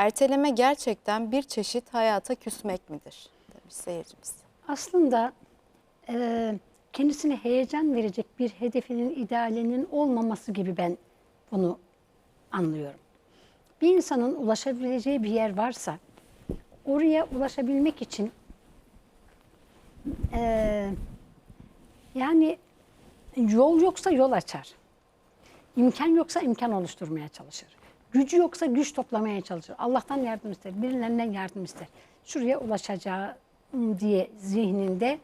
Erteleme gerçekten bir çeşit hayata küsmek midir? Demiş seyircimiz. Aslında e, kendisine heyecan verecek bir hedefinin, idealinin olmaması gibi ben bunu anlıyorum. Bir insanın ulaşabileceği bir yer varsa oraya ulaşabilmek için e, yani yol yoksa yol açar. İmkan yoksa imkan oluşturmaya çalışır. Gücü yoksa güç toplamaya çalışır. Allah'tan yardım ister, birilerinden yardım ister. Şuraya ulaşacağım diye zihninde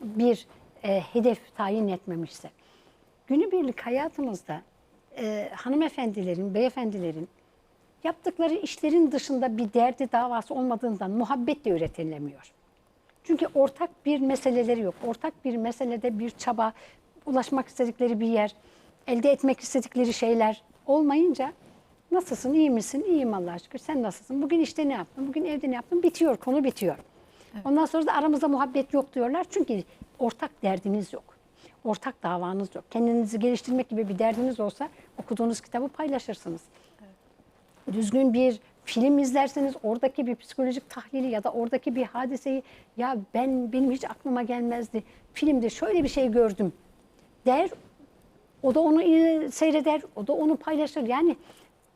bir e, hedef tayin etmemişse. Günübirlik hayatımızda e, hanımefendilerin, beyefendilerin yaptıkları işlerin dışında bir derdi davası olmadığından muhabbet de öğretilemiyor. Çünkü ortak bir meseleleri yok. Ortak bir meselede bir çaba, ulaşmak istedikleri bir yer, elde etmek istedikleri şeyler olmayınca nasılsın, iyi misin? İyiyim Allah'a şükür. Sen nasılsın? Bugün işte ne yaptın? Bugün evde ne yaptın? Bitiyor, konu bitiyor. Ondan sonra da aramızda muhabbet yok diyorlar. Çünkü ortak derdiniz yok. Ortak davanız yok. Kendinizi geliştirmek gibi bir derdiniz olsa okuduğunuz kitabı paylaşırsınız düzgün bir film izlerseniz oradaki bir psikolojik tahlili ya da oradaki bir hadiseyi ya ben benim hiç aklıma gelmezdi. Filmde şöyle bir şey gördüm der. O da onu iyi seyreder, o da onu paylaşır. Yani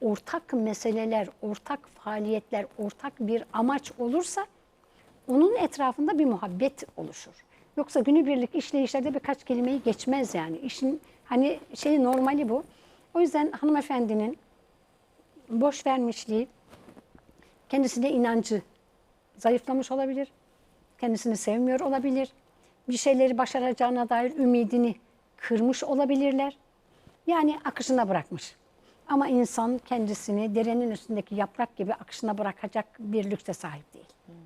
ortak meseleler, ortak faaliyetler, ortak bir amaç olursa onun etrafında bir muhabbet oluşur. Yoksa günübirlik işleyişlerde birkaç kelimeyi geçmez yani. İşin hani şey normali bu. O yüzden hanımefendinin boş vermişliği, kendisine inancı zayıflamış olabilir. Kendisini sevmiyor olabilir. Bir şeyleri başaracağına dair ümidini kırmış olabilirler. Yani akışına bırakmış. Ama insan kendisini derenin üstündeki yaprak gibi akışına bırakacak bir lükse sahip değil.